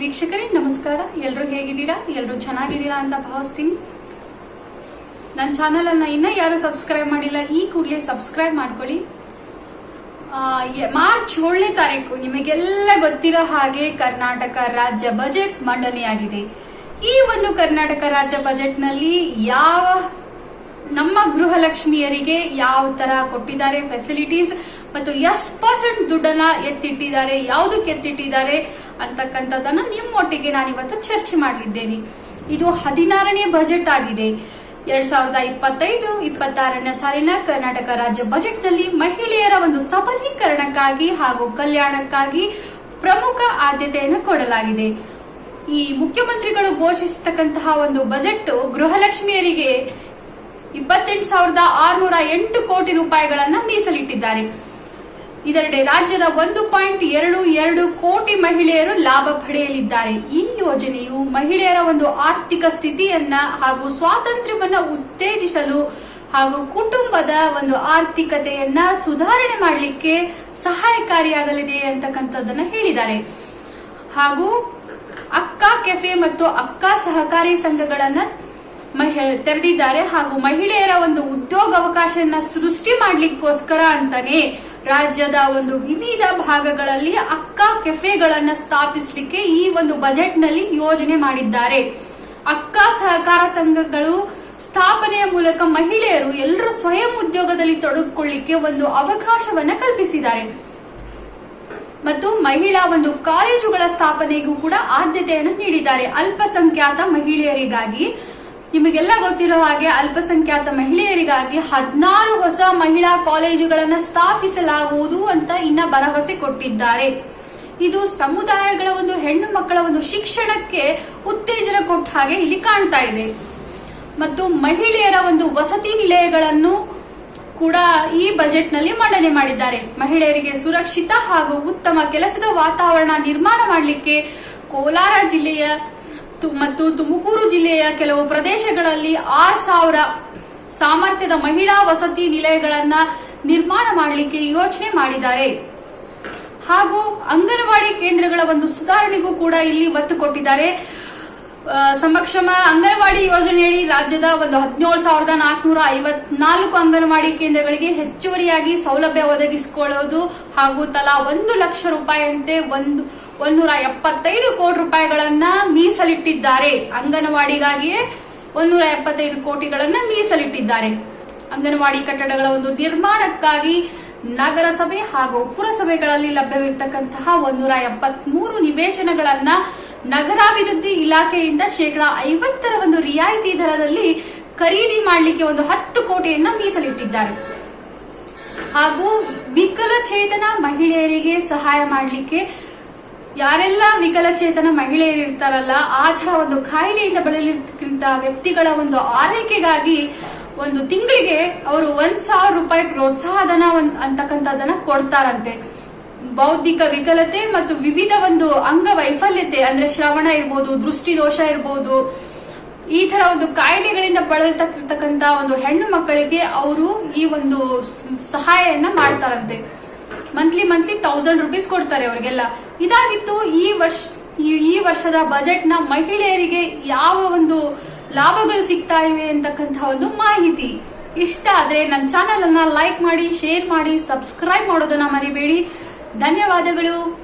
ವೀಕ್ಷಕರೇ, ನಮಸ್ಕಾರ. ಎಲ್ಲರೂ ಹೇಗಿದ್ದೀರಾ? ಎಲ್ಲರೂ ಚೆನ್ನಾಗಿದ್ದೀರಾ ಅಂತ ಭಾವಿಸ್ತೀನಿ. ನನ್ನ ಚಾನಲ್ ಅನ್ನ ಇನ್ನ ಯಾರು ಸಬ್ಸ್ಕ್ರೈಬ್ ಮಾಡಿಲ್ಲ, ಈ ಕೂಡಲೇ ಸಬ್ಸ್ಕ್ರೈಬ್ ಮಾಡ್ಕೊಳ್ಳಿ. ಮಾರ್ಚ್ ಏಳನೇ ತಾರೀಕು. ನಿಮಗೆಲ್ಲ ಗೊತ್ತಿರೋ ಹಾಗೆ ಕರ್ನಾಟಕ ರಾಜ್ಯ ಬಜೆಟ್ ಮಂಡನೆಯಾಗಿದೆ. ಈ ಒಂದು ಕರ್ನಾಟಕ ರಾಜ್ಯ ಬಜೆಟ್ನಲ್ಲಿ ಯಾವ ನಮ್ಮ ಗೃಹಲಕ್ಷ್ಮಿಯರಿಗೆ ಯಾವ ತರ ಕೊಟ್ಟಿದ್ದಾರೆ ಫೆಸಿಲಿಟೀಸ್ ಮತ್ತು ಎಷ್ಟು ಪರ್ಸೆಂಟ್ ದುಡ್ಡನ್ನ ಎತ್ತಿಟ್ಟಿದ್ದಾರೆ ಯಾವುದಕ್ಕೆ ಎತ್ತಿಟ್ಟಿದ್ದಾರೆ ಅಂತಕ್ಕಂಥದ್ದನ್ನ ನಿಮ್ಮೊಟ್ಟಿಗೆ ನಾನಿವತ್ತು ಚರ್ಚೆ ಮಾಡಲಿದ್ದೇನೆ. ಇದು ಹದಿನಾರನೇ ಬಜೆಟ್ ಆಗಿದೆ. ಎರಡ್ ಸಾವಿರದ ಇಪ್ಪತ್ತೈದು, ಇಪ್ಪತ್ತಾರನೇ ಸಾಲಿನ ಕರ್ನಾಟಕ ರಾಜ್ಯ ಬಜೆಟ್ನಲ್ಲಿ ಮಹಿಳೆಯರ ಒಂದು ಸಬಲೀಕರಣಕ್ಕಾಗಿ ಹಾಗೂ ಕಲ್ಯಾಣಕ್ಕಾಗಿ ಪ್ರಮುಖ ಆದ್ಯತೆಯನ್ನು ಕೊಡಲಾಗಿದೆ. ಈ ಮುಖ್ಯಮಂತ್ರಿಗಳು ಘೋಷಿಸತಕ್ಕಂತಹ ಒಂದು ಬಜೆಟ್ ಗೃಹಲಕ್ಷ್ಮಿಯರಿಗೆ ಇಪ್ಪತ್ತೆಂಟು ಸಾವಿರದ ಆರುನೂರ ಎಂಟು ಕೋಟಿ ರೂಪಾಯಿಗಳನ್ನ ಮೀಸಲಿಟ್ಟಿದ್ದಾರೆ. ಇದರಡೆ ರಾಜ್ಯದ ಒಂದು ಪಾಯಿಂಟ್ ಎರಡು ಎರಡು ಕೋಟಿ ಮಹಿಳೆಯರು ಲಾಭ ಪಡೆಯಲಿದ್ದಾರೆ. ಈ ಯೋಜನೆಯು ಮಹಿಳೆಯರ ಒಂದು ಆರ್ಥಿಕ ಸ್ಥಿತಿಯನ್ನ ಹಾಗೂ ಸ್ವಾತಂತ್ರ್ಯವನ್ನ ಉತ್ತೇಜಿಸಲು ಹಾಗೂ ಕುಟುಂಬದ ಒಂದು ಆರ್ಥಿಕತೆಯನ್ನ ಸುಧಾರಣೆ ಮಾಡಲಿಕ್ಕೆ ಸಹಾಯಕಾರಿಯಾಗಲಿದೆ ಅಂತಕ್ಕಂಥದ್ದನ್ನ ಹೇಳಿದ್ದಾರೆ. ಹಾಗೂ ಅಕ್ಕ ಕೆಫೆ ಮತ್ತು ಅಕ್ಕ ಸಹಕಾರಿ ಸಂಘಗಳನ್ನ ತೆರೆದಿದ್ದಾರೆ ಹಾಗೂ ಮಹಿಳೆಯರ ಒಂದು ಉದ್ಯೋಗ ಅವಕಾಶವನ್ನು ಸೃಷ್ಟಿ ಮಾಡಲಿಕ್ಕೋಸ್ಕರ ಅಂತಾನೆ ರಾಜ್ಯದ ಒಂದು ವಿವಿಧ ಭಾಗಗಳಲ್ಲಿ ಅಕ್ಕ ಕೆಫೆಗಳನ್ನ ಸ್ಥಾಪಿಸಲಿಕ್ಕೆ ಈ ಒಂದು ಬಜೆಟ್ನಲ್ಲಿ ಯೋಜನೆ ಮಾಡಿದ್ದಾರೆ. ಅಕ್ಕ ಸಹಕಾರ ಸಂಘಗಳು ಸ್ಥಾಪನೆಯ ಮೂಲಕ ಮಹಿಳೆಯರು ಎಲ್ಲರೂ ಸ್ವಯಂ ಉದ್ಯೋಗದಲ್ಲಿ ತೊಡಗಿಕೊಳ್ಳಿಕ್ಕೆ ಒಂದು ಅವಕಾಶವನ್ನ ಕಲ್ಪಿಸಿದ್ದಾರೆ. ಮತ್ತು ಮಹಿಳಾ ಒಂದು ಕಾಲೇಜುಗಳ ಸ್ಥಾಪನೆಗೂ ಕೂಡ ಆದ್ಯತೆಯನ್ನು ನೀಡಿದ್ದಾರೆ. ಅಲ್ಪಸಂಖ್ಯಾತ ಮಹಿಳೆಯರಿಗಾಗಿ ನಿಮಗೆಲ್ಲ ಗೊತ್ತಿರೋ ಹಾಗೆ ಅಲ್ಪಸಂಖ್ಯಾತ ಮಹಿಳೆಯರಿಗಾಗಿ ಹದಿನಾರು ಹೊಸ ಮಹಿಳಾ ಕಾಲೇಜುಗಳನ್ನು ಸ್ಥಾಪಿಸಲಾಗುವುದು ಅಂತ ಇನ್ನ ಭರವಸೆ ಕೊಟ್ಟಿದ್ದಾರೆ. ಇದು ಸಮುದಾಯಗಳ ಒಂದು ಹೆಣ್ಣು ಮಕ್ಕಳ ಒಂದು ಶಿಕ್ಷಣಕ್ಕೆ ಉತ್ತೇಜನ ಕೊಟ್ಟ ಹಾಗೆ ಇಲ್ಲಿ ಕಾಣ್ತಾ ಇದೆ. ಮತ್ತು ಮಹಿಳೆಯರ ಒಂದು ವಸತಿ ನಿಲಯಗಳನ್ನು ಕೂಡ ಈ ಬಜೆಟ್ನಲ್ಲಿ ಮಂಡನೆ ಮಾಡಿದ್ದಾರೆ. ಮಹಿಳೆಯರಿಗೆ ಸುರಕ್ಷಿತ ಹಾಗೂ ಉತ್ತಮ ಕೆಲಸದ ವಾತಾವರಣ ನಿರ್ಮಾಣ ಮಾಡಲಿಕ್ಕೆ ಕೋಲಾರ ಜಿಲ್ಲೆಯ ಮತ್ತು ತುಮಕೂರು ಜಿಲ್ಲೆಯ ಕೆಲವು ಪ್ರದೇಶಗಳಲ್ಲಿ ಆರ್ ಸಾವಿರ ಸಾಮರ್ಥ್ಯದ ಮಹಿಳಾ ವಸತಿ ನಿಲಯಗಳನ್ನ ನಿರ್ಮಾಣ ಮಾಡಲಿಕ್ಕೆ ಯೋಚನೆ ಮಾಡಿದ್ದಾರೆ. ಹಾಗೂ ಅಂಗನವಾಡಿ ಕೇಂದ್ರಗಳ ಒಂದು ಸುಧಾರಣೆಗೂ ಕೂಡ ಇಲ್ಲಿ ಒತ್ತು ಕೊಟ್ಟಿದ್ದಾರೆ. ಸಮಕ್ಷಮ ಅಂಗನವಾಡಿ ಯೋಜನೆಯಡಿ ರಾಜ್ಯದ ಒಂದು ಹದಿನೇಳು ಸಾವಿರದ ನಾಲ್ಕುನೂರ ಐವತ್ನಾಲ್ಕು ಅಂಗನವಾಡಿ ಕೇಂದ್ರಗಳಿಗೆ ಹೆಚ್ಚುವರಿಯಾಗಿ ಸೌಲಭ್ಯ ಒದಗಿಸಿಕೊಳ್ಳುವುದು ಹಾಗೂ ತಲಾ ಒಂದು ಲಕ್ಷ ರೂಪಾಯಿಯಂತೆ ಒಂದು ಒಂದೂರ ಎಪ್ಪತ್ತೈದು ಕೋಟಿ ರೂಪಾಯಿಗಳನ್ನ ಮೀಸಲಿಟ್ಟಿದ್ದಾರೆ. ಅಂಗನವಾಡಿಗಾಗಿಯೇ ಒಂದೂರ ಎಪ್ಪತ್ತೈದು ಕೋಟಿಗಳನ್ನ ಮೀಸಲಿಟ್ಟಿದ್ದಾರೆ. ಅಂಗನವಾಡಿ ಕಟ್ಟಡಗಳ ಒಂದು ನಿರ್ಮಾಣಕ್ಕಾಗಿ ನಗರಸಭೆ ಹಾಗೂ ಪುರಸಭೆಗಳಲ್ಲಿ ಲಭ್ಯವಿರತಕ್ಕಂತಹ ಒಂದೂರ ಎಪ್ಪತ್ಮೂರು ನಿವೇಶನಗಳನ್ನ ನಗರಾಭಿವೃದ್ಧಿ ಇಲಾಖೆಯಿಂದ ಶೇಕಡಾ ಐವತ್ತರ ಒಂದು ರಿಯಾಯಿತಿ ದರದಲ್ಲಿ ಖರೀದಿ ಮಾಡಲಿಕ್ಕೆ ಒಂದು ಹತ್ತು ಕೋಟಿಯನ್ನ ಮೀಸಲಿಟ್ಟಿದ್ದಾರೆ. ಹಾಗೂ ವಿಕಲಚೇತನ ಮಹಿಳೆಯರಿಗೆ ಸಹಾಯ ಮಾಡಲಿಕ್ಕೆ ಯಾರೆಲ್ಲ ವಿಕಲಚೇತನ ಮಹಿಳೆಯರು ಇರ್ತಾರಲ್ಲ, ಆ ಥರ ಒಂದು ಕಾಯಿಲೆಯಿಂದ ಬಳಲಿರ್ತಕ್ಕಂಥ ವ್ಯಕ್ತಿಗಳ ಒಂದು ಆರೈಕೆಗಾಗಿ ಒಂದು ತಿಂಗಳಿಗೆ ಅವರು ಒಂದ್ ಸಾವಿರ ರೂಪಾಯಿ ಪ್ರೋತ್ಸಾಹಧನ ಒಂದ್- ಅಂತಕ್ಕಂಥದ್ದನ್ನ ಕೊಡ್ತಾರಂತೆ. ಬೌದ್ಧಿಕ ವಿಕಲತೆ ಮತ್ತು ವಿವಿಧ ಒಂದು ಅಂಗವೈಫಲ್ಯತೆ ಅಂದ್ರೆ ಶ್ರವಣ ಇರ್ಬೋದು ದೃಷ್ಟಿದೋಷ ಇರ್ಬೋದು, ಈ ತರ ಒಂದು ಕಾಯಿಲೆಗಳಿಂದ ಬಳಲ್ತಕ್ಕಂತ ಒಂದು ಹೆಣ್ಣು ಮಕ್ಕಳಿಗೆ ಅವರು ಈ ಒಂದು ಸಹಾಯವನ್ನ ಮಾಡ್ತಾರಂತೆ. ಮಂತ್ಲಿ ಮಂತ್ಲಿ ತೌಸಂಡ್ ರುಪೀಸ್ ಕೊಡ್ತಾರೆ ಅವರಿಗೆಲ್ಲ. ಇದಾಗಿತ್ತು ಈ ವರ್ಷ, ಈ- ವರ್ಷದ ಬಜೆಟ್ನ ಮಹಿಳೆಯರಿಗೆ ಯಾವ ಒಂದು ಲಾಭಗಳು ಸಿಗ್ತಾ ಇವೆ ಅಂತಕ್ಕಂಥ ಒಂದು ಮಾಹಿತಿ. ಇಷ್ಟ ಆದ್ರೆ ನನ್ನ ಚಾನೆಲ್ ಅನ್ನ ಲೈಕ್ ಮಾಡಿ ಶೇರ್ ಮಾಡಿ ಸಬ್ಸ್ಕ್ರೈಬ್ ಮಾಡೋದನ್ನ ಮರಿಬೇಡಿ. ಧನ್ಯವಾದಗಳು.